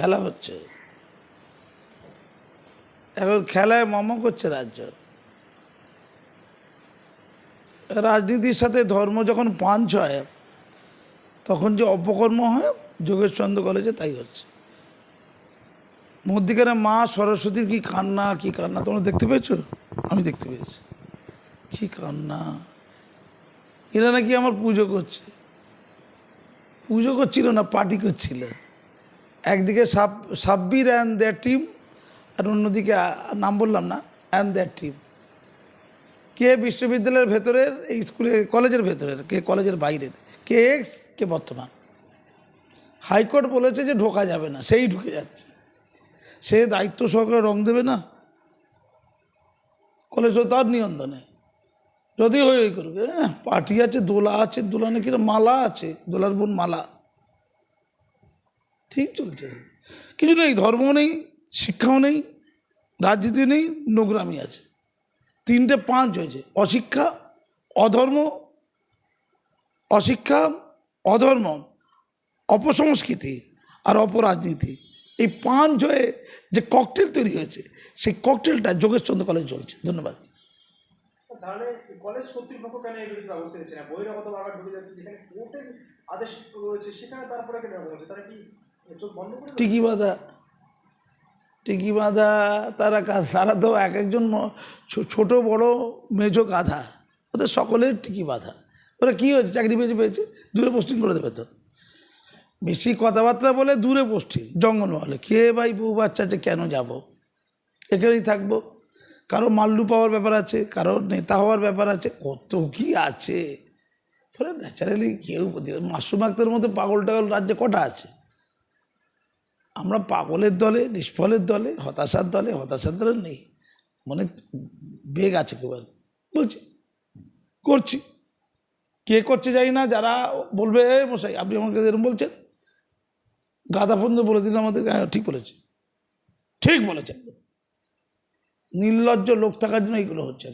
খেলা হচ্ছে। এখন খেলায় মম করছে রাজ্য। রাজনীতির সাথে ধর্ম যখন পাঞ্চ হয়, তখন যে অপকর্ম হয়, যোগেশচন্দ্র কলেজে তাই হচ্ছে। মধ্যিখানে মা সরস্বতীর কি কান্না কি কান্না, তোমরা দেখতে পেয়েছ? আমি দেখতে পেয়েছি। কি কান্না। এরা নাকি আমার পুজো করছে। পুজো করছিল না, পার্টি করছিল। একদিকে সাব সাব্বির অ্যান্ড দেয়ার টিম আর অন্যদিকে নাম বললাম না অ্যান্ড দেয়ার টিম কে বিশ্ববিদ্যালয়ের ভেতরের এই স্কুলে কলেজের ভেতরের কে কলেজের বাইরের কে এক্স কে বর্তমান। হাইকোর্ট বলেছে যে ঢোকা যাবে না সেই ঢুকে যাচ্ছে। সে দায়িত্ব সহকারে রং দেবে না। কলেজ তার নিয়ন্ত্রণে। যদি হয়ে করবে হ্যাঁ, পার্টি আছে দোলা আছে দোলা নাকি মালা আছে দোলার বোন মালা। ঠিক চলছে। কিছু নেই ধর্ম নেই, শিক্ষাও নেই, রাজনীতি নেই, নোংরামি আছে। তিনটে পাঁচ হয়েছে, অশিক্ষা, অধর্ম অশিক্ষা, অধর্ম, অপসংস্কৃতি আর অপরাজনীতি। এই পাঁচ হয়ে যে ককটেল তৈরি হয়েছে, সেই ককটেলটা যোগেশচন্দ্র কলেজ চলছে। ধন্যবাদ। তাহলে কলেজ কর্তৃপক্ষ কেন বিরুদ্ধে ব্যবস্থা নিচ্ছে না? বহিরাগত ঢুকে যাচ্ছে, যেখানে কোর্টের আদেশ রয়েছে, সেখানে তারপরে কেন তারা কি টিকি বাঁধা টিকি বাঁধা তারা তারা তো এক একজন ছোট বড় মেজো গাধা। ওদের সকলের টিকি বাঁধা ওরা কী হয়েছে? চাকরি পেয়েছে পেয়েছে, দূরে পোস্টিং করে দেবে তো। বেশি কথাবার্তা বলে দূরে পোস্টিং জঙ্গলমহলে। কে ভাই বউ বাচ্চা আছে, কেন যাব? এখানেই থাকব। কারও মাল্লু পাওয়ার ব্যাপার আছে, কারও নেতা হওয়ার ব্যাপার আছে, কত কি আছে? ফলে ন্যাচারালি কেউ মাসুম আক্তারের মতো পাগল টাগল রাজ্যে কটা আছে? আমরা পাগলের দলে নিষ্ফলের দলে হতাশার দলে হতাশার দলে নেই। মনে বেগ আছে আর। বলছি করছি। কে করছে জানি না যারা বলবে এ মশাই আপনি আমাকে এরকম বলছেন? গাদা ফোন বলে দিলে আমাদের হ্যাঁ, ঠিক বলেছে। ঠিক বলেছেন নির্লজ্জ লোক থাকার জন্য এইগুলো হচ্ছে।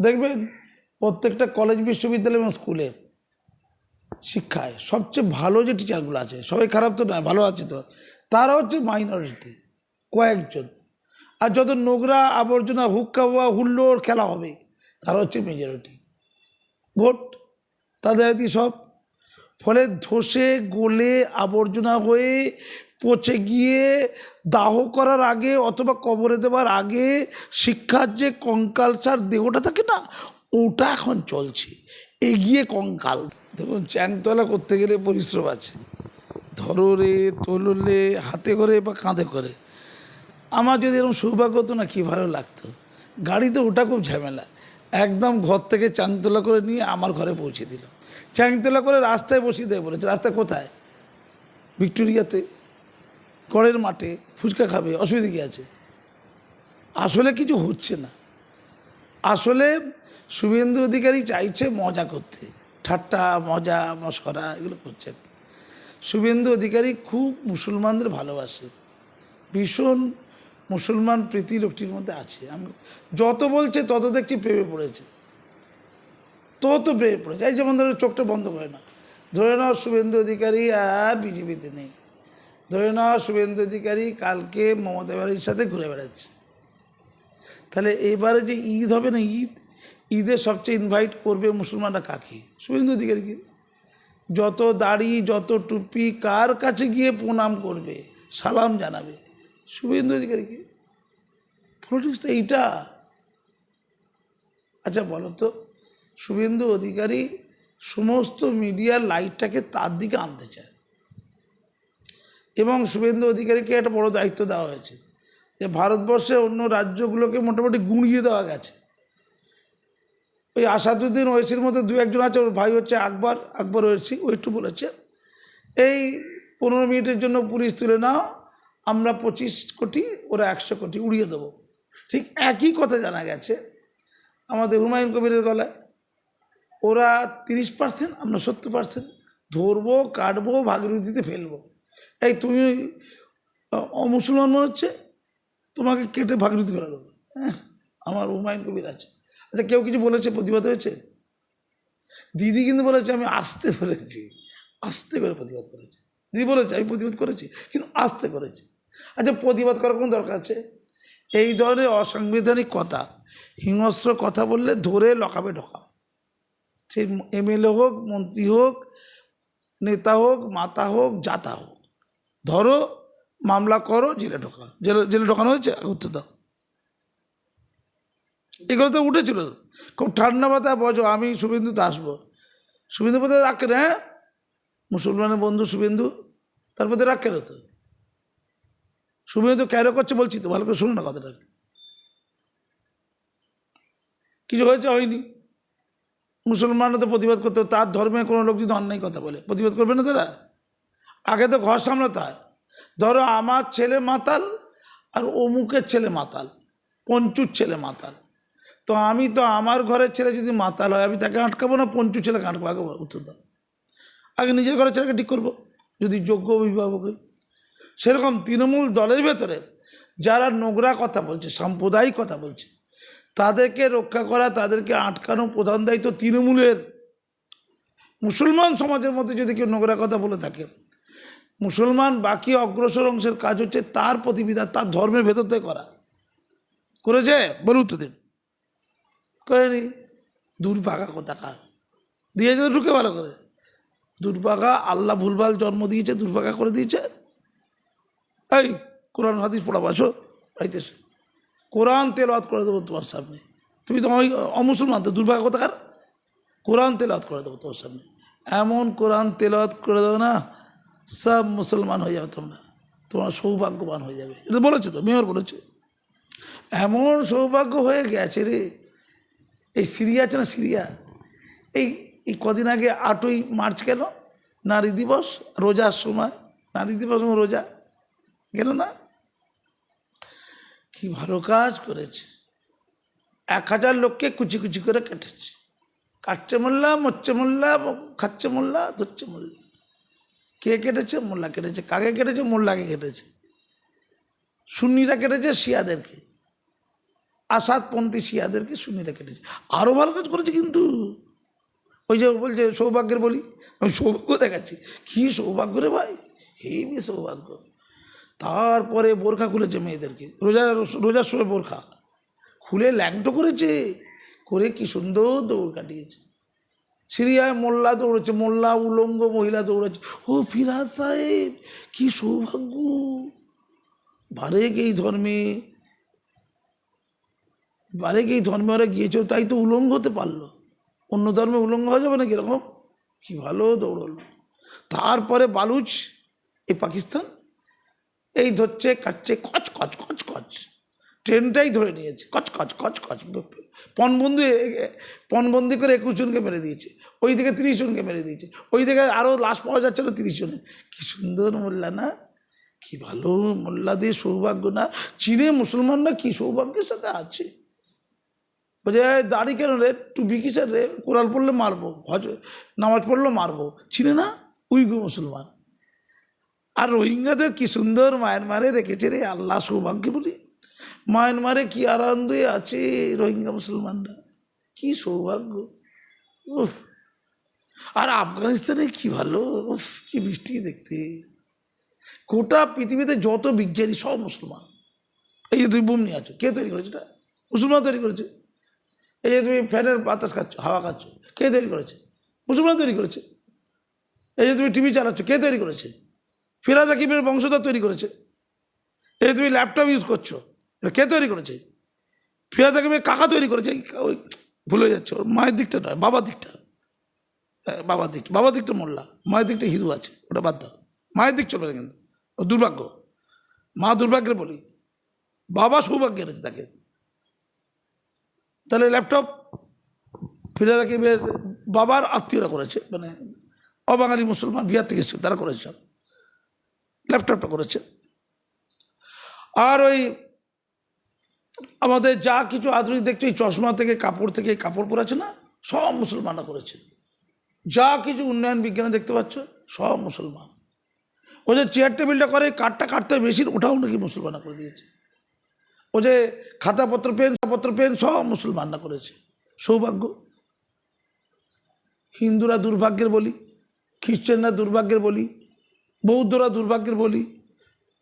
দেখবেন প্রত্যেকটা কলেজ বিশ্ববিদ্যালয় এবং স্কুলে শিক্ষায় সবচেয়ে ভালো যে টিচারগুলো আছে সবাই খারাপ তো না ভালো আছে তো। তারা হচ্ছে মাইনরিটি কয়েকজন। আর যত নোংরা আবর্জনা, হুক্কা বা হুল্লোড় খেলা হবে, তারা হচ্ছে মেজরিটি ভোট, তাদের আর সব। ফলে ধসে, গলে, আবর্জনা হয়ে, পচে গিয়ে, দাহ করার আগে অথবা কবরে দেওয়ার আগে শিক্ষার যে কঙ্কালসার দেহটা থাকে না, ওটা এখন চলছে। এগিয়ে কঙ্কাল দেখুন, চ্যাংতলা করতে গেলে পরিশ্রম আছে। ধরো তোললে হাতে করে বা কাঁধে করে। আমার যদি এরকম সৌভাগ্য হতো না, কী ভালো লাগতো। গাড়িতে ওটা খুব ঝামেলা। একদম ঘর থেকে চাংতলা করে নিয়ে আমার ঘরে পৌঁছে দিল। চাংতলা করে রাস্তায় বসিয়ে দেয় বলেছে, রাস্তা কোথায়? ভিক্টোরিয়াতে। কড়ের মাঠে ফুচকা খাবে, অসুবিধা কী আছে? আসলে কিছু হচ্ছে না। আসলে শুভেন্দু অধিকারী চাইছে মজা করতে। ঠাট্টা, মজা, মস্করা, এগুলো করছেন শুভেন্দু অধিকারী খুব মুসলমানদের ভালোবাসে। ভীষণ মুসলমান প্রীতি লোকটির মধ্যে আছে। আমি যত বলছে তত দেখছি প্রেমে পড়েছে। তত প্রেমে পড়েছে। এই যেমন ধরো চোখটা বন্ধ করে না ধরে নাও শুভেন্দু অধিকারী আর বিজেপিতে নেই। ধরে নাও শুভেন্দু অধিকারী কালকে মমতা ব্যানার্জির সাথে ঘুরে বেড়াচ্ছে। তাহলে এবারে যে ঈদ হবে না ঈদ? ঈদে সবচেয়ে ইনভাইট করবে মুসলমানরা কাকে? শুভেন্দু অধিকারীকে। যত দাড়ি, যত টুপি, কার কাছে গিয়ে প্রণাম করবে, সালাম জানাবে? শুভেন্দু অধিকারীকে পলিটিক্স তো এইটা। আচ্ছা বলো তো, শুভেন্দু অধিকারী সমস্ত মিডিয়ার লাইটটাকে তার দিকে আনতে চায়। এবং শুভেন্দু অধিকারীকে একটা বড় দায়িত্ব দেওয়া হয়েছে যে, ভারতবর্ষে অন্য রাজ্যগুলোকে মোটামুটি গুঁড়িয়ে দেওয়া গেছে। ওই আসাদুদ্দিন ওয়েসির মধ্যে দু একজন আছে, ওর ভাই হচ্ছে আকবর আকবর ওয়েসি, ও একটু বলেছে। এই পনেরো মিনিটের জন্য পুলিশ তুলে নাও, আমরা পঁচিশ কোটি, ওরা একশো কোটি উড়িয়ে দেবো। ঠিক একই কথা জানা গেছে আমাদের হুমায়ুন কবিরের গলায়। ওরা তিরিশ পার্সেন্ট, আমরা সত্তর পার্সেন্ট। ধরবো, কাটবো, ভাগীরথীতে ফেলব। এই তুমি অমুসলমান হচ্ছে? তোমাকে কেটে ভাগীরথী ফেলে দেবো। হ্যাঁ আমার হুমায়ুন কবির আছে। আচ্ছা কেউ কিছু বলেছে? প্রতিবাদ হয়েছে? দিদি কিন্তু বলেছে, আমি আসতে বলেছি আস্তে করে প্রতিবাদ করেছি। দিদি বলেছে, আমি প্রতিবাদ করেছি, কিন্তু আসতে করেছি। আচ্ছা প্রতিবাদ করার কোনো দরকার আছে? এই ধরনের অসাংবিধানিক কথা, হিংস্র কথা বললে ধরে লকাবে ঢোকা সে এমএলএ হোক, মন্ত্রী হোক, নেতা হোক, মাতা হোক, জাতা হোক। ধরো, মামলা করো, জেলে ঢোকা জেলে জেলে ঢোকানো হয়েছে? উত্তর দাও। এগুলো তো উঠেছিল। খুব ঠান্ডা মাথায় বজো আমি শুভেন্দুতে আসব শুভেন্দু পথে রাখেন হ্যাঁ? মুসলমানের বন্ধু শুভেন্দু, তার মধ্যে রাখেন তো। শুভেন্দু ক্যারো করছে বলছি তো, ভালো করে শুনুন না কথাটা। কিছু হয়েছে, হয়নি। মুসলমানরা তো প্রতিবাদ করতে, তার ধর্মে কোনো লোক যদি অন্যায় কথা বলে, প্রতিবাদ করবে না তারা? আগে তো ঘর সামলাতে হয়। ধরো আমার ছেলে মাতাল আর অমুকের ছেলে মাতাল, পঞ্চুর ছেলে মাতাল। তো আমি তো আমার ঘরের ছেলে যদি মাতাল হয়, আমি তাকে আটকাবো না, পঞ্চু ছেলেকে আটকাবো আগে উত্তর দাও। আগে নিজের ঘরের ছেলেকে ঠিক করব, যদি যোগ্য অভিভাবক। সেরকম তৃণমূল দলের ভেতরে যারা নোংরা কথা বলছে, সাম্প্রদায়িক কথা বলছে, তাদেরকে রক্ষা করা, তাদেরকে আটকানো প্রধান দায়িত্ব তৃণমূলের। মুসলমান সমাজের মধ্যে যদি কেউ নোংরা কথা বলে থাকে, মুসলমান বাকি অগ্রসর অংশের কাজ হচ্ছে তার প্রতিবিধান, তার ধর্মের ভেতর করা। করেছে? বলুন তো দিন করেনি দুর্ভাগা কোথাকার। দিয়েছে তো ঢুকে ভালো করে। দুর্ভাগা, আল্লাহ ভুলভাল জন্ম দিয়েছে, দুর্ভাগা করে দিয়েছে। এই, কোরআন হাদিস পড়া বাসো বাড়িতে। কোরআন তেলাওয়াত করে দেবো তোমার সামনে। তুমি তো অমুসলমান, তো দুর্ভাগা কোথাকার? কোরআন তেলাওয়াত করে দেবো তোমার সামনে। এমন কোরআন তেলাওয়াত করে দেবো না, সব মুসলমান হয়ে যাবে তোমরা। তোমরা সৌভাগ্যবান হয়ে যাবে। এটা বলেছে তো, মেয়র বলেছে। এমন সৌভাগ্য হয়ে গেছে রে এই সিরিয়া আছে না সিরিয়া? এই এই কদিন আগে আটই মার্চ গেল, নারী দিবস রোজার সময়। নারী দিবস রোজা, গেল না? কি ভালো কাজ করেছে। এক হাজার লোককে কুচি কুচি করে কেটেছে। কাটছে মোল্লা, মরছে মোল্লা, খাচ্ছে মোল্লা, ধরছে মোল্লা। কে কেটেছে? মোল্লা কেটেছে। কাকে কেটেছে? মোল্লাকে কেটেছে। সুন্নিরা কেটেছে, শিয়াদেরকে। আসাদপন্থী শিয়াদেরকে সুন্নিরা কেটেছে। আরও ভালো কাজ করেছে কিন্তু। ওই যে বলছে সৌভাগ্যের বলি। আমি সৌভাগ্য দেখাচ্ছি। কী সৌভাগ্য রে ভাই? হেবি সৌভাগ্য। তারপরে বোরখা খুলেছে মেয়েদেরকে। রোজা, রোজার সময় বোরখা। খুলে ল্যাংটো করেছে। করে কি সুন্দর দৌড় কাটিয়েছে। সিরিয়ায় মোল্লা দৌড়েছে, মোল্লা উলঙ্গ মহিলা দৌড়েছে। ও ফিরাজ সাহেব, কি সৌভাগ্য। বারেক এই ধর্মে বারেক এই ধর্মে ওরা গিয়েছিল তাই তো উলঙ্গ হতে পারল। অন্য ধর্মে উলঙ্গ হয়ে যাবে না কীরকম? কি ভালো দৌড়লো। তারপরে বালুচ, এই পাকিস্তান, এই ধরছে, কাটছে, কচ কচ কচ কচ। ট্রেনটাই ধরে নিয়েছে, কচ কচ কচ কচ। পণবন্দি পণবন্দি করে একুশ জনকে মেরে দিয়েছে ওই দিকে তিরিশ জনকে মেরে দিয়েছে ওই দিকে আরও লাশ পাওয়া যাচ্ছে না তিরিশ জনের। কী সুন্দর মোল্লা না? কি ভালো মোল্লা দিয়ে সৌভাগ্য না? চীনে মুসলমানরা কি সৌভাগ্যের সাথে আছে? বলছে "এই দাড়ি কেন রে? টুপি কিসের রে? কোরআন পড়লে মারবো হজ নামাজ পড়লে মারবো। চিনে না? উইগো মুসলমান। আর রোহিঙ্গাদের কি সুন্দর মায়ানমারে রেখেছে রে আল্লাহ সৌভাগ্য বলি। মায়ানমারে কি আনন্দে আছে রোহিঙ্গা মুসলমানরা। কি সৌভাগ্য। উফ। আর আফগানিস্তানে কি ভালো? উফ, কি মিষ্টি দেখতে। গোটা পৃথিবীতে যত বিজ্ঞানী সব মুসলমান। এই যে তুমি বুম নিয়ে আছো, কে তৈরি করেছে এটা? মুসলমান তৈরি করেছে। এই যে তুমি ফ্যানের বাতাস খাচ্ছ হাওয়া খাচ্ছ কে তৈরি করেছে? মুসলমান তৈরি করেছে। এই যে তুমি টিভি চালাচ্ছ কে তৈরি করেছে? ফিরাজ আকিবের বংশধর তৈরি করেছে। এই তুমি ল্যাপটপ ইউজ করছ এটা কে তৈরি করেছে? ফিরাজ আকিবের কাকা তৈরি করেছে। ওই ভুলে যাচ্ছে ওর মায়ের দিকটা নয় বাবার দিকটা। হ্যাঁ, বাবার দিকটা বাবার দিকটা মোল্লা মায়ের দিকটা হিন্দু আছে ওটা বাদ দাও। মায়ের দিক চলবে না কিন্তু ও দুর্ভাগ্য। মা দুর্ভাগ্যের বলি। বাবা সৌভাগ্যের এনেছে তাকে। তাহলে ল্যাপটপ ফিরাজ আকিবের বাবার আত্মীয়রা করেছে মানে অবাঙালি মুসলমান, বিহার থেকে এসেছে, তারা করেছে। ল্যাপটপটা করেছে। আর ওই আমাদের যা কিছু আধুনিক দেখছ, এই চশমা থেকে, কাপড় থেকে কাপড় পরেছে না, সব মুসলমানরা করেছে। যা কিছু উন্নয়ন বিজ্ঞানে দেখতে পাচ্ছ, সব মুসলমান। ও যে চেয়ার টেবিলটা করে, কাঠটা কাটতে বেশি, ওটাও নাকি মুসলমানরা করে দিয়েছে। ও যে খাতাপত্র, পেন পত্র পেন সব মুসলমানরা করেছে। সৌভাগ্য। হিন্দুরা দুর্ভাগ্যের বলি, খ্রিস্টানরা দুর্ভাগ্যের বলি, বৌদ্ধরা দুর্ভাগ্যের বলি,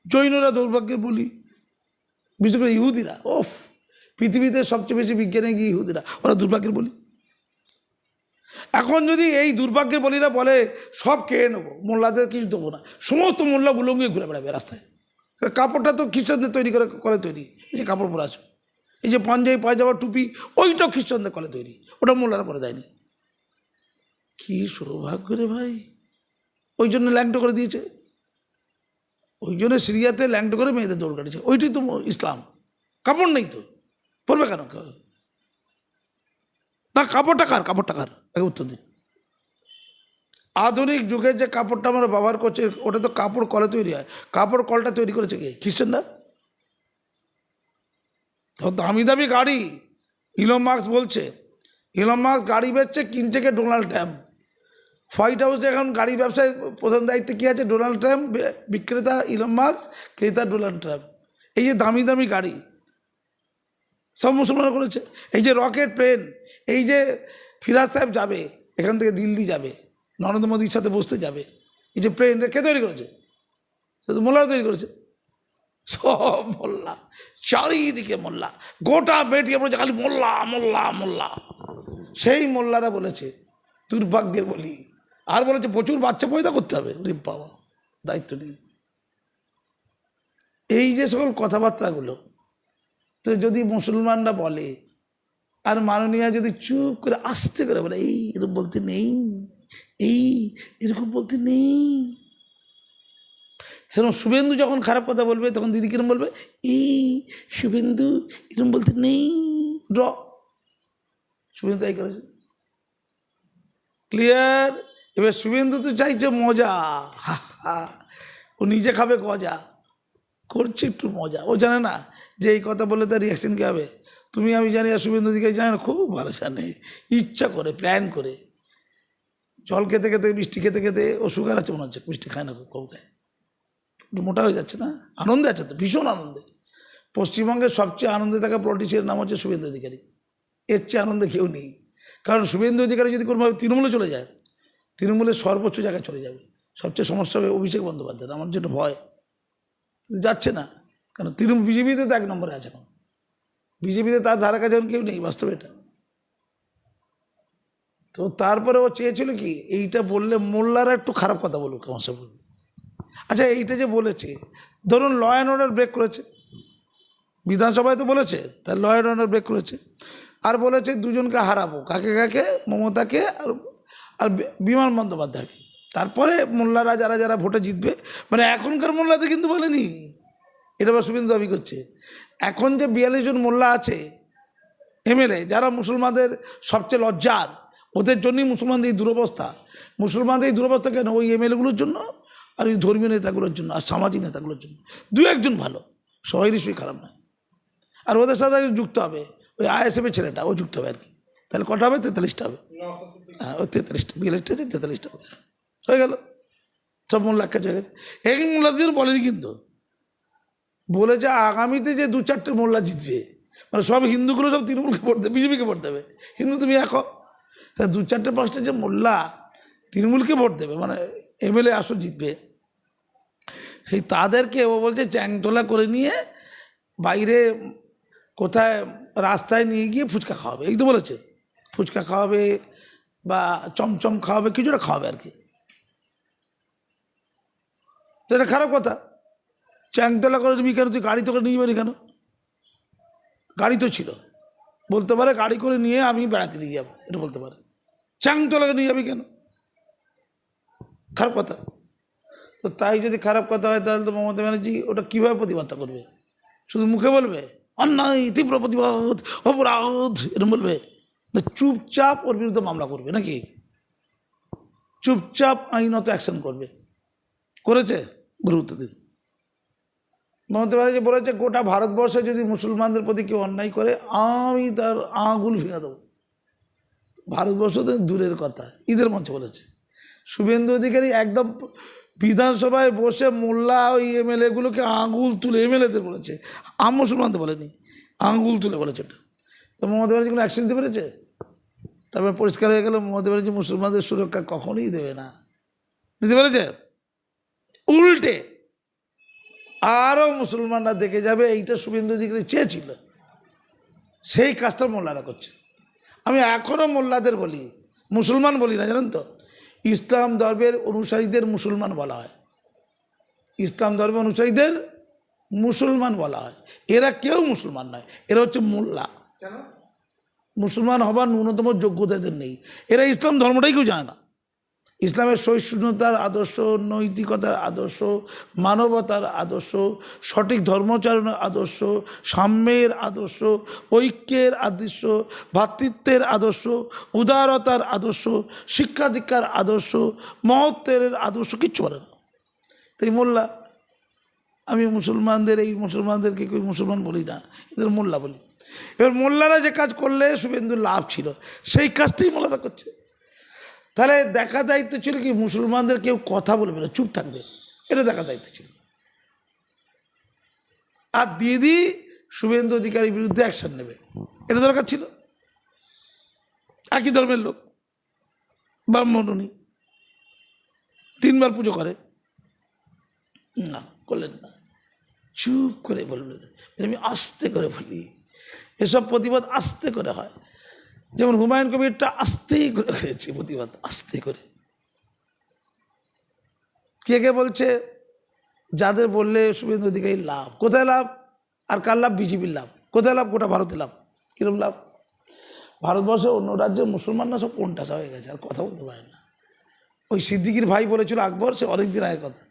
জৈনরা দুর্ভাগ্যের বলি, বিশেষ করে ইহুদিরা ও পৃথিবীতে সবচেয়ে বেশি বিজ্ঞানে গিয়ে ইহুদিরা? ওরা দুর্ভাগ্যের বলি। এখন যদি এই দুর্ভাগ্যের বলিরা বলে, সব খেয়ে নেব, মোল্লাদের কিছু দেবো না, সমস্ত মোল্লা উলঙ্গে ঘুরে বেড়াবে রাস্তায়। কাপড়টা তো খ্রিস্টানদের তৈরি করে করে তৈরি। এই যে কাপড় পরে আছো এই যে পাঞ্জাবি, পায়জামা, টুপি, ওইটাও খ্রিস্টানদের কলে তৈরি। ওটা মোল্লারা করে দেয়নি। কি সৌভাগ্য রে ভাই। ওই জন্য ল্যাংটো করে দিয়েছে। ওই জন্য সিরিয়াতে ল্যাংটো করে মেয়েদের দৌড় কাটিয়েছে ওইটাই তো ইসলাম। কাপড় নেই তো। পড়বে কেন? না, কাপড়টা কার? কাপড়টা কার? আগে উত্তর দিন। আধুনিক যুগের যে কাপড়টা আমরা ব্যবহার করছে, ওটা তো কাপড় কলে তৈরি হয়। কাপড় কলটা তৈরি করেছে কে? খ্রিস্টানরা দামি দামি গাড়ি, ইলন মার্কস বলছে। ইলন মার্কস গাড়ি বেচছে, কিনছে কে? Donald Trump. হোয়াইট হাউসে এখন গাড়ি ব্যবসায় প্রধান দায়িত্বে কী আছে? ডোনাল্ড ট্রাম্প বিক্রেতা ইলন মার্কস ক্রেতা ডোনাল্ড ট্রাম্প। এই যে দামি দামি গাড়ি, সব মুসলমানরা করেছে। এই যে রকেট প্লেন, এই যে ফিরাজ সাহেব যাবে, এখান থেকে দিল্লি যাবে। নরেন্দ্র মোদীর সাথে বসতে যাবে। এই যে প্লেন কে তৈরি করেছে? সে তো মোল্লারা তৈরি করেছে। সব মোল্লা, চারিদিকে মোল্লা, গোটা বেটিয়ে বলেছে খালি মোল্লা মোল্লা মোল্লা। সেই মোল্লারা বলেছে, দুর্ভাগ্যের বলি। আর বলেছে, প্রচুর বাচ্চা পয়দা করতে হবে রে বাবা দায়িত্ব নেই এই যে সকল কথাবার্তাগুলো, তো যদি মুসলমানরা বলে, আর মাননীয়া যদি চুপ করে আস্তে করে বলে, এই এরকম বলতে নেই। এই, এরকম বলতে নেই। সেরকম শুভেন্দু যখন খারাপ কথা বলবে, তখন দিদি কিরম বলবে? এই, শুভেন্দু, এরকম বলতে নেই। ড্র শুভেন্দু তাই করেছে। ক্লিয়ার? এবার শুভেন্দু তো চাইছে মজা। ও নিজে খাবে গজা। করছে একটু মজা। ও জানে না যে এই কথা বললে তার রিয়াকশন কী হবে। তুমি আমি জানি আর শুভেন্দু দিকে জানে খুব ভালো জানে। ইচ্ছা করে প্ল্যান করে। জল খেতে খেতে, মিষ্টি খেতে খেতে ও সুগার আছে মনে হচ্ছে, মিষ্টি খায় না কম খায়। মোটা হয়ে যাচ্ছে না? আনন্দে আছে তো, ভীষণ আনন্দে। পশ্চিমবঙ্গের সবচেয়ে আনন্দে থাকা পলিটিশিয়ানের নাম হচ্ছে শুভেন্দু অধিকারী। এর চেয়ে আনন্দে কেউ নেই। কারণ শুভেন্দু অধিকারী যদি কোনোভাবে তৃণমূলে চলে যায় তৃণমূলের সর্বোচ্চ জায়গায় চলে যাবে। সবচেয়ে সমস্যা হবে অভিষেক বন্দ্যোপাধ্যায় আমার যেটা ভয় যাচ্ছে না। কারণ তৃণমূল, বিজেপিতে তো এক নম্বরে আছে এখন। বিজেপিতে তার ধারা কাছে কেউ নেই, বাস্তবে এটা। তো তারপরে ও চেয়েছিল কি, এইটা বললে মোল্লারা একটু খারাপ কথা বলুক আমার সাথে। আচ্ছা এইটা যে বলেছে, ধরুন ল অ্যান্ড অর্ডার ব্রেক করেছে। বিধানসভায় তো বলেছে তার ল অ্যান্ড অর্ডার ব্রেক করেছে। আর বলেছে দুজনকে হারাবো, কাকে কাকে, মমতাকে আর আর বিমান বন্দ্যোপাধ্যায়কে। তারপরে মোল্লারা যারা যারা ভোটে জিতবে মানে এখনকার মোল্লাতে কিন্তু বলেনি। এটা আবার শুভেন্দু দাবি করছে। এখন যে বিয়াল্লিশ জন মোল্লা আছে এমএলএ যারা মুসলমানদের সবচেয়ে লজ্জার ওদের জন্যই মুসলমানদের এই দুরবস্থা। মুসলমানদের এই দুরবস্থা কেন? ওই এমএলএগুলোর জন্য আর ওই ধর্মীয় নেতাগুলোর জন্য আর সামাজিক নেতাগুলোর জন্য। দু একজন ভালো সবাই নিশ্চয়ই খারাপ নয়। আর ওদের সাথে যুক্ত হবে ওই আইএসএফের ছেলেটা ও যুক্ত হবে আর কি। তাহলে কটা হবে? তেতাল্লিশটা হবে। হ্যাঁ ওই তেতাল্লিশটা বিয়াল্লিশটা আছে তেতাল্লিশটা হবে। হ্যাঁ, গেল। সব মোল্লা কাজ হয়ে গেছে। এই মোল্লাদের বলেনি কিন্তু। বলেছে আগামীতে যে দু চারটে মোল্লা জিতবে মানে সব হিন্দুগুলো সব তৃণমূলকে ভোট দেবে বিজেপিকে ভোট দেবে। হিন্দু তুমি এখন তা দু চারটে পাঁচটা যে মোল্লা তৃণমূলকে ভোট দেবে মানে এমএলএ আসন জিতবে, সেই তাদেরকে ও বলছে চ্যাংটোলা করে নিয়ে বাইরে কোথায় রাস্তায় নিয়ে গিয়ে ফুচকা খাওয়াবে, এই তো বলেছে। ফুচকা খাওয়াবে বা চমচম খাওয়াবে কিছুটা খাওয়াবে আর কি। তো এটা খারাপ কথা। চ্যাংতলা করে নিবি কেন? তুই গাড়ি তো করে নিয়ে যাবি কেন? গাড়ি তো ছিল। বলতে পারে গাড়ি করে নিয়ে আমি বেড়াতে নিয়ে যাব, এটা বলতে পারে। চ্যাংতলাকে নিয়ে যাবি কেন? খারাপ কথা। তো তাই যদি খারাপ কথা হয়, তাহলে তো মমতা ব্যানার্জি ওটা কীভাবে প্রতিবাদটা করবে? শুধু মুখে বলবে? অন্যায়, তীব্র প্রতিবাদ, অপরাধ এরকম বলবে? না, চুপচাপ ওর বিরুদ্ধে মামলা করবে নাকি? চুপচাপ আইনত অ্যাকশন করবে। করেছে গুরুত্ব দিন। মমতা ব্যানার্জি বলেছে, গোটা ভারতবর্ষে যদি মুসলমানদের প্রতি কেউ অন্যায় করে, আমি তার আঙুল ভেঙে দেবো। ভারতবর্ষ তো দূরের কথা, ঈদের মঞ্চে বলেছে। শুভেন্দু অধিকারী একদম বিধানসভায় বসে মোল্লা ওই এমএলএগুলোকে আঙুল তুলে, এমএলএদের বলেছে। আম মুসলমানদের বলেনি, আঙুল তুলে বলেছে ওটা। তো মমতা ব্যানার্জি কোনো অ্যাকশন দিতে পেরেছে? তারপর পরিষ্কার হয়ে গেল, মমতা ব্যানার্জি মুসলমানদের সুরক্ষা কখনোই দেবে না। দিতে পেরেছে? উল্টে আরও মুসলমানরা দেখে যাবে, এইটা শুভেন্দু অধিকারী চেয়েছিল। সেই কাজটা মোল্লারা করছে। আমি এখনও মোল্লাদের বলি মুসলমান বলি না জানেন তো? ইসলাম ধর্মের অনুসারীদের মুসলমান বলা হয়। ইসলাম ধর্মের অনুসারীদের মুসলমান বলা হয়। এরা কেউ মুসলমান নয় এরা হচ্ছে মোল্লা। মুসলমান হবার ন্যূনতম যোগ্যতা এদের নেই। এরা ইসলাম ধর্মটাই কেউ জানে না। ইসলামের সহিষ্ণুতার আদর্শ, নৈতিকতার আদর্শ, মানবতার আদর্শ, সঠিক ধর্মচারণের আদর্শ, সাম্যের আদর্শ, ঐক্যের আদর্শ, ভ্রাতৃত্বের আদর্শ, উদারতার আদর্শ শিক্ষা দীক্ষার আদর্শ, মহত্বের আদর্শ, কিচ্ছু বলে না। তাই মোল্লা, আমি মুসলমানদের, এই মুসলমানদেরকে কেউ মুসলমান বলি না, এদের মোল্লা বলি। এবার মোল্লারা যে কাজ করলে শুভেন্দুর লাভ ছিল, সেই কাজটাই মোল্লারা করছে। তাহলে দেখা দায়িত্ব ছিল কি? মুসলমানদের কেউ কথা বলবে না, চুপ থাকবে। এটা দেখা দায়িত্ব ছিল। আর দিদি শুভেন্দু অধিকারীর বিরুদ্ধে অ্যাকশন নেবে। এটা দরকার ছিল। একই ধর্মের লোক, ব্রাহ্মণ উনি। তিনবার পুজো করে। না, করলেন না। চুপ করে বলবেন আমি আস্তে করে বলি। এসব প্রতিবাদ আস্তে করে হয়। যেমন হুমায়ুন কবিরটা আস্তেই করে হয়েছে প্রতিবাদ, আস্তে করে। কে কে বলছে? যাদের বললে শুভেন্দু অধিকারী লাভ। কোথায় লাভ? আর কার লাভ? বিজেপির লাভ। কোথায় লাভ? গোটা ভারতে লাভ। কিরম লাভ? ভারতবর্ষে অন্য রাজ্যে মুসলমানরা সব কোনটা হয়ে গেছে? আর কথা বলতে পারে না। ওই সিদ্দিকির ভাই বলেছিল আকবর, সে অনেকদিন আগের কথা।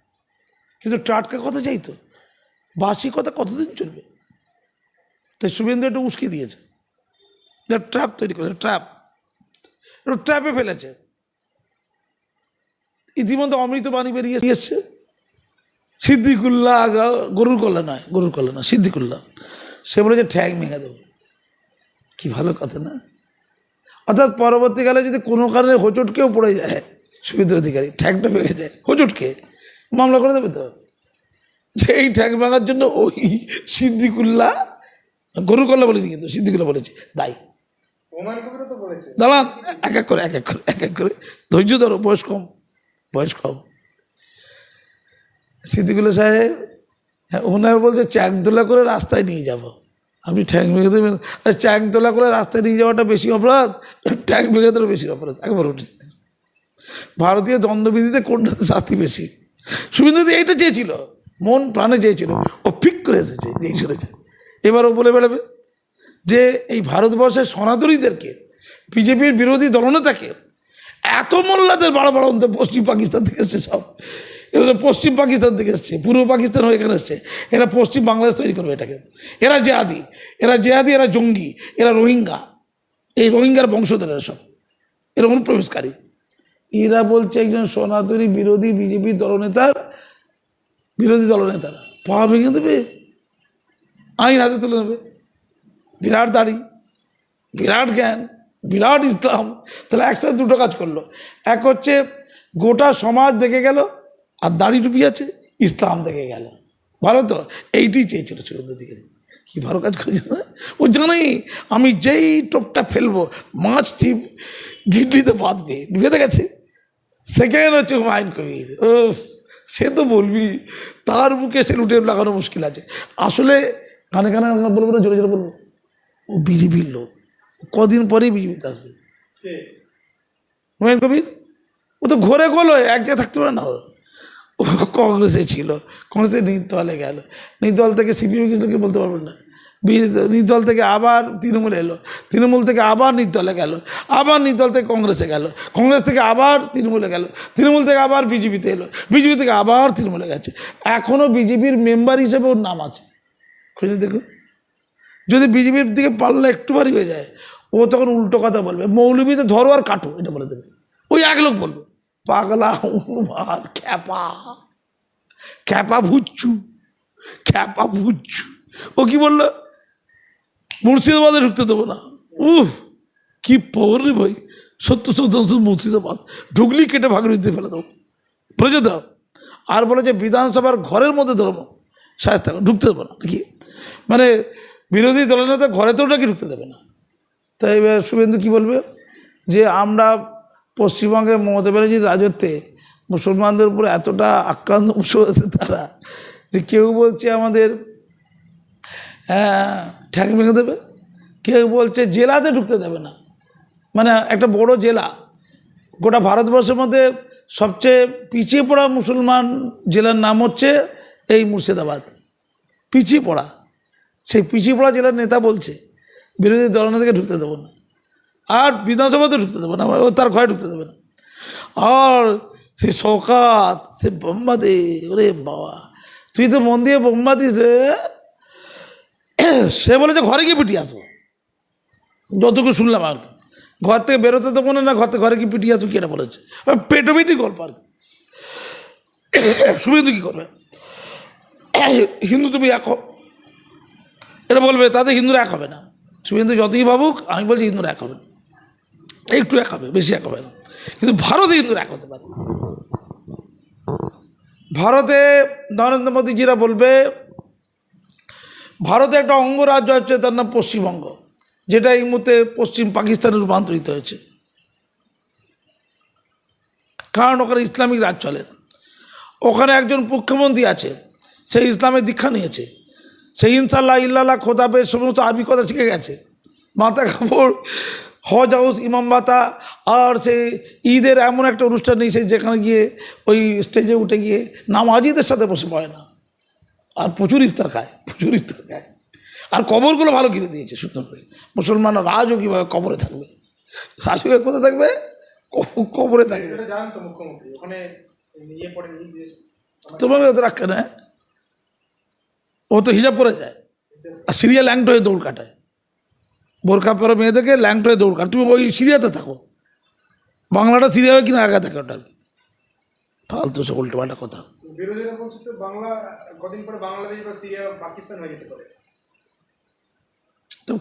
কিন্তু টাটকা কথা চাইতো বাসি কথা কতদিন চলবে? তাই শুভেন্দু একটু উস্কে দিয়েছে। ট্র্যাপ তৈরি করেছে একটু ট্র্যাপে ফেলেছে। ইতিমধ্যে অমৃত বাণী বেরিয়ে এসছে। সিদ্দিকুল্লাহ গরুর কল্লা নয়, গরুর কল্লা নয়, সিদ্দিকুল্লাহ। সে বলেছে, ঠ্যাং ভেঙে দেবো। কি ভালো কথা না? অর্থাৎ পরবর্তীকালে যদি কোনো কারণে হোঁচটকেও পড়ে যায়, সুবিধা অধিকারী, ঠ্যাংটা ভেঙে যায়, হোঁচটকে মামলা করে দেবে তো? যে এই ঠ্যাং ভাঙার জন্য ওই সিদ্দিকুল্লাহ গরু কল্লা বলিনি কিন্তু, সিদ্দিকুল্লাহ বলেছে, দায়ী হুমায়ুন কবিরও তো বলেছে দাঁড়ান, এক এক করে, এক এক করে, এক এক করে। ধৈর্য ধরো, বয়স কম বয়স কম। সিদ্দিকুল্লা সাহেব হ্যাঁ ওনার বলছে, চ্যাংতোলা করে রাস্তায় নিয়ে যাব। আপনি ঠ্যাং ভেঙে দেবেন। চ্যাংতোলা করে রাস্তায় নিয়ে যাওয়াটা বেশি অপরাধ? ঠ্যাং ভেঙে দেওয়া বেশি অপরাধ। একবার উঠে ভারতীয় দ্বন্দ্ববিধিতে কোনটাতে শাস্তি বেশি? সুবিন্দ্রদি এইটা চেয়েছিল। মন প্রাণে চেয়েছিল। ও ফিক করে এসেছে এই শুনেছে এবার ও বলে বেড়াবে। যে এই ভারতবর্ষের সনাতনীদেরকে, বিজেপির বিরোধী দলনেতাকে এত মোল্লাদের বাড়া বাড়া অন্ত পশ্চিম পাকিস্তান থেকে এসছে সব। এরা পশ্চিম পাকিস্তান থেকে এসছে, পূর্ব পাকিস্তান হয়ে এখানে এসছে। এরা পশ্চিম বাংলাদেশ তৈরি করবে এটাকে। এরা জেহাদি এরা জেহাদি, এরা জঙ্গি, এরা রোহিঙ্গা। এই রোহিঙ্গার বংশধর এরা সব। এরা অনুপ্রবেশকারী। এরা বলছে একজন সনাতনী বিরোধী বিজেপি দলনেতার, বিরোধী দলনেতারা। পা ভেঙে দেবে। আইন হাতে তুলে নেবে। বিরাট দাড়ি, বিরাট জ্ঞান, বিরাট ইসলাম। তাহলে একসাথে দুটো কাজ করল। এক হচ্ছে গোটা সমাজ দেখে গেল আর দাড়ি টুপি আছে, ইসলাম দেখে গেল। ভালো তো? এইটি চেয়েছিল সুরেন্দ্র দিকে। কি ভালো কাজ করেছে, না? ও জানাই আমি যেই টোপটা ফেলব, মাছ টিপ গিডলিতে বাঁধবে বেঁধে গেছে। সেকেন্ড হচ্ছে হুমায়ুন কবির। ও সে তো বলবি, তার বুকে সেলুটেপ লাগানো মুশকিল আছে। আসলে কানে কানে আমরা বলব না, জোরে জোরে বলব। ও বিজেপির লোক কদিন পরেই বিজেপিতে আসবে। হুমায়ুন কবির? ও তো ঘরে গলো এক জায়গায় থাকতে পারে না। ও কংগ্রেসে ছিল। কংগ্রেসে নির্দলে গেল। নির্দল থেকে সিপিএম গেছিল কি বলতে পারবেন না। নির্দল থেকে আবার তৃণমূল এলো। তৃণমূল থেকে আবার নির্দলে গেল। আবার নির্দল থেকে কংগ্রেসে গেল। কংগ্রেস থেকে আবার তৃণমূলে গেল। তৃণমূল থেকে আবার বিজেপিতে এলো। বিজেপি থেকে আবার তৃণমূলে গেছে। এখনও বিজেপির মেম্বার হিসেবে ওর নাম আছে। খুঁজে দেখুন। যদি বিজেপির দিকে পাল্লা একটু ভারী হয়ে যায়, ও তখন উল্টো কথা বলবে। মৌলবীতে ধরো আর কাটো, এটা বলে দেবে। ওই এক লোক বলবে, পাগলা, উন্মাদ, খ্যাপা খ্যাপা ভুচ্ছু খ্যাপা ভুচ্ছু। ও কি বলল, মুর্শিদাবাদে ঢুকতে দেবো না। উহ কি পাওয়ার রে ভাই। সত্য সত্য মুর্শিদাবাদ। ঢুকলি, কেটে ভাগড়ি দিতে ফেলে দেবো। বুঝে দাও আর বলে যে বিধানসভার ঘরের মধ্যে ধর্ম শায়স্তা ঢুকতে দেবো না। নাকি? মানে বিরোধী দলনেতা ঘরেতেও নাকি ঢুকতে দেবে না। তাই এবার শুভেন্দু কী বলবে? যে আমরা পশ্চিমবঙ্গে মমতা ব্যানার্জির রাজত্বে মুসলমানদের উপরে এতটা আক্রান্ত মুসলমান তারা যে কেউ বলছে আমাদের হ্যাঁ, ঠ্যাং ভেঙে দেবে কেউ বলছে জেলাতে ঢুকতে দেবে না। মানে একটা বড় জেলা গোটা ভারতবর্ষের মধ্যে সবচেয়ে পিছিয়ে পড়া মুসলমান জেলার নাম হচ্ছে এই মুর্শিদাবাদ। পিছিয়ে পড়া। সেই পিছিয়ে পড়া জেলার নেতা বলছে, বিরোধী দলনেতাকে ঢুকতে দেবো না আর বিধানসভাতে ঢুকতে দেবো না ও তার ঘরে ঢুকতে দেবে না আর সে শওকাত, সে বোম্বা দে ওরে বাবা তুই তো মন দিয়ে বোম্বা দিস রে সে বলেছে ঘরে গিয়ে পিটিয়ে আসব যতটুকু শুনলাম আর। ঘর থেকে বেরোতে দেবো না না ঘর থেকে ঘরে কি পিটিয়ে আসব কি এটা বলেছে পেটো পিটি গল্প আর। শুভেন্দু কী করবে হিন্দু তুমি হও। এটা বলবে, তাতে হিন্দুরা এক হবে না। শুভেন্দু যতই ভাবুক, আমি বলছি হিন্দুরা এক হবে একটু এক হবে, বেশি এক হবে না। কিন্তু ভারতে হিন্দুরা এক হতে পারে। ভারতে নরেন্দ্র মোদীজিরা বলবে, ভারতে একটা অঙ্গরাজ্য হচ্ছে তার নাম পশ্চিমবঙ্গ, যেটা এই মুহূর্তে পশ্চিম পাকিস্তানে রূপান্তরিত হয়েছে। কারণ ওখানে ইসলামিক রাজ চলে। ওখানে একজন মুখ্যমন্ত্রী আছে, সে ইসলামের দীক্ষা নিয়েছে। সেই ইনশাল্লাহ ইল্লাল্লাহ খোদাবে সমস্ত আরবি কথা শিখে গেছে। মাথা কাপড় হজ হাউস ইমাম বাতা আর সেই ঈদের এমন একটা অনুষ্ঠান নেই সেই যেখানে গিয়ে ওই স্টেজে উঠে গিয়ে নামাজিদের সাথে বসে পড়ে না। আর প্রচুর ইফতার খায় প্রচুর ইফতার খায়। আর কবরগুলো ভালো কিনে দিয়েছে সুন্দর করে। মুসলমানরা রাজও কীভাবে কবরে থাকবে? রাজও কোথায় থাকবে? কবরে থাকবে। এটা জানেন তো মুখ্যমন্ত্রী ওখানে ইয়ে পড়ে নিজেদের তোমার তো রাখে না ও তো হিসাব করে যায়। আর সিরিয়া ল্যাংট হয়ে দৌড় কাটায়। বোরখা পরে মেয়েদেরকে ল্যাংট হয়ে দৌড় কাটায়। তুমি ওই সিরিয়াতে থাকো। বাংলাটা সিরিয়া হয়ে কিনা আগে থাকে ওটা ফালতু সব উল্টো পাল্টা কথা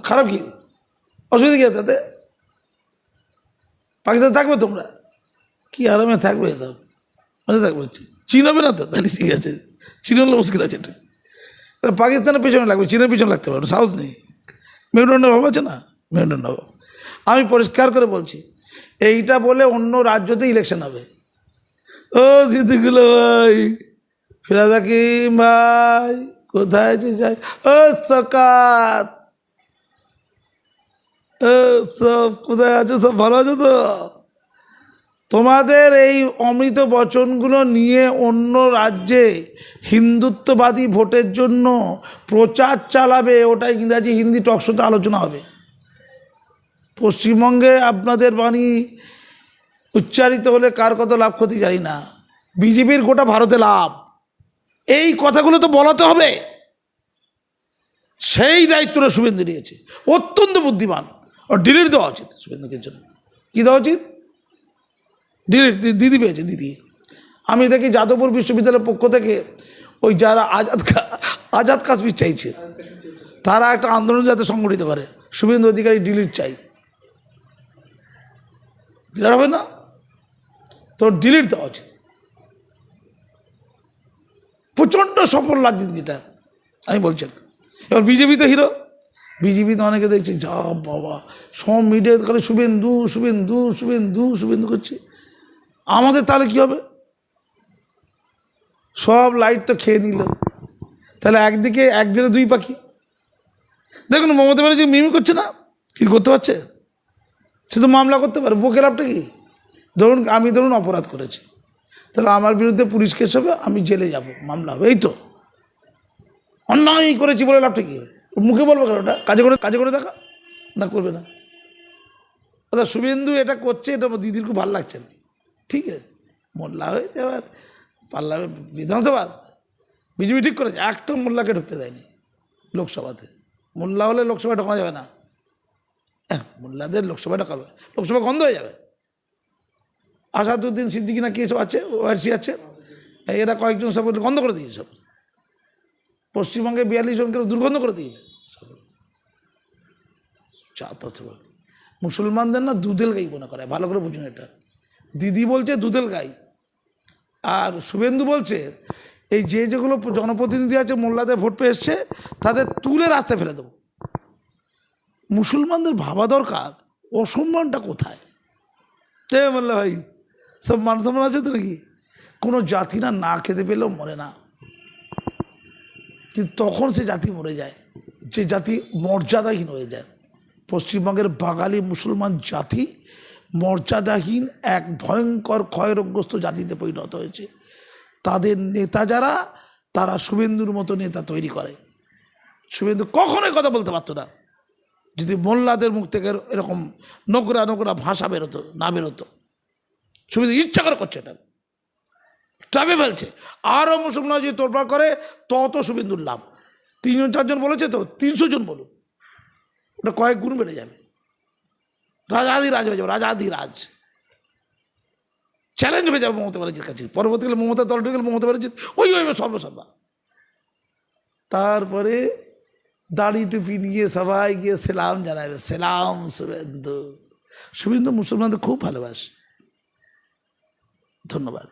খারাপ কি? অসুবিধা কি তাতে? পাকিস্তান থাকবে তোমরা? কি আরামে থাকবে তো? মজা থাকবে। চীন হবে না তো? তাহলে ঠিক আছে। চীন হলে মুশকিল আছে এটা। পাকিস্তানের পিছনে লাগবে, চীনের পিছনে লাগতে পারবে সাউথ নেই। মেরুদণ্ডের অভাব আছে না? মেরুদণ্ডের অভাব। আমি পরিষ্কার করে বলছি, এইটা বলে অন্য রাজ্যতে ইলেকশন হবে। ও সিদ্দিকুল ভাই, ফিরাজ হাকিম ভাই, কোথায় যে যাই। ও সকাত সব কোথায় আছো? সব ভালো আছো তো? তোমাদের এই অমৃত বচনগুলো নিয়ে অন্য রাজ্যে হিন্দুত্ববাদী ভোটের জন্য প্রচার চালাবে ওটা ইংরাজি হিন্দি টকশোতে আলোচনা হবে। পশ্চিমবঙ্গে আপনাদের বাণী উচ্চারিত হলে কার কত লাভ ক্ষতি জানি না। বিজেপির গোটা ভারতে লাভ। এই কথাগুলো তো বলাতে হবে। সেই দায়িত্বটা শুভেন্দু নিয়েছে। অত্যন্ত বুদ্ধিমান। ও ডিলিট দেওয়া উচিত শুভেন্দুকে জন্য। কী দেওয়া উচিত? দি- দিদি পেয়েছে, দিদি। আমি দেখি যাদবপুর বিশ্ববিদ্যালয়ের পক্ষ থেকে ওই যারা আজাদ আজাদ কাশ্মীর চাইছে, তারা একটা আন্দোলন যাতে সংগঠিত করে। শুভেন্দু অধিকারী ডিলিট চাই। ডিলিট হবে না? তোর ডিলিট দেওয়া উচিত। প্রচণ্ড সফল রাজনীতিটা আমি বলছেন এবার বিজেপি তো হিরো বিজেপি তো অনেকে দেখছি, যা বাবা, সব মিডিয়া খালি শুভেন্দু শুভেন্দু শুভেন্দু শুভেন্দু করছে। আমাদের তাহলে কী হবে? সব লাইট তো খেয়ে নিল। তাহলে একদিকে একদিনে দুই পাখি। দেখুন, মমতা ব্যানার্জি মিমি করছে না? কি করতে পারছে? সে তো মামলা করতে পারে। বুকে লাভটা কি? ধরুন, আমি ধরুন অপরাধ করেছি। তাহলে আমার বিরুদ্ধে পুলিশ কেস হবে, আমি জেলে যাব, মামলা হবে, এই তো। অন্যায় করেছি বলে লাভটা কি? মুখে বলব কেন ওটা? কাজে করে কাজে করে দেখা? না, করবে না। অর্থাৎ শুভেন্দু এটা করছে, এটা দিদির খুব ভালো লাগছে না। ঠিক আছে। মোল্লা হয়েছে এবার পাল্লা বিধানসভা, বিজেপি ঠিক করেছে, একটা মোল্লাকে ঢুকতে দেয়নি লোকসভাতে। মোল্লা হলে লোকসভায় ঢোকানো যাবে না। মোল্লাদের লোকসভায় ঢোকাবে লোকসভা বন্ধ হয়ে যাবে। আসাদুদ্দিন সিদ্দিকি না কি সব আছে? ওআরসি আছে? এরা কয়েকজন সব বন্ধ করে দিয়েছে সব। পশ্চিমবঙ্গে বিয়াল্লিশ জনকে দুর্গন্ধ করে দিয়েছে সব। চা। মুসলমানদের না দুধেল গাই মনে করে, ভালো করে বুঝুন এটা। দিদি বলছে, দুধেল গাই। আর শুভেন্দু বলছে, এই যে যেগুলো জনপ্রতিনিধি আছে, মোল্লাদের ভোট পেয়ে এসছে, তাদের তুলে রাস্তায় ফেলে দেবো। মুসলমানদের ভাবা দরকার, অসম্মানটা কোথায়? এ মোল্লা ভাই, সব মান সম্মান আছে তো নাকি? কোনো জাতি না না খেতে পেলেও মরে না। কিন্তু তখন সে জাতি মরে যায়, যে জাতি মর্যাদাহীন হয়ে যায়। পশ্চিমবঙ্গের বাঙালি মুসলমান জাতি মর্যাদাহীন এক ভয়ঙ্কর ক্ষয়রোগ্রস্ত জাতিতে পরিণত হয়েছে। তাদের নেতা যারা, তারা শুভেন্দুর মতো নেতা তৈরি করে। শুভেন্দু কখনোই কথা বলতে পারতো না। যদি মোল্লাদের মুখ থেকে এরকম নোংরা নোংরা ভাষা বেরোতো, না বেরোতো। শুভেন্দু ইচ্ছা করে করছে এটা চাপে ফেলছে। আরও মুসলমান যদি তোরপা করে, তত শুভেন্দুর লাভ। তিনজন চারজন বলেছে তো, তিনশো জন বলুন ওটা কয়েক গুণ বেড়ে যাবে। রাজাদি রাজ হয়ে যাব রাজাদি রাজ চ্যালেঞ্জ হয়ে যাবে মমতা ব্যানার্জির কাছে পরবর্তীকালে মমতা দল ঢুকে গেলে মমতা ব্যানার্জির ওই হইবে সর্বসর্বা তারপরে দাড়ি টুপি নিয়ে সবাই গিয়ে সেলাম জানাবে সেলাম শুভেন্দু শুভেন্দু মুসলমানদের খুব ভালোবাসে ধন্যবাদ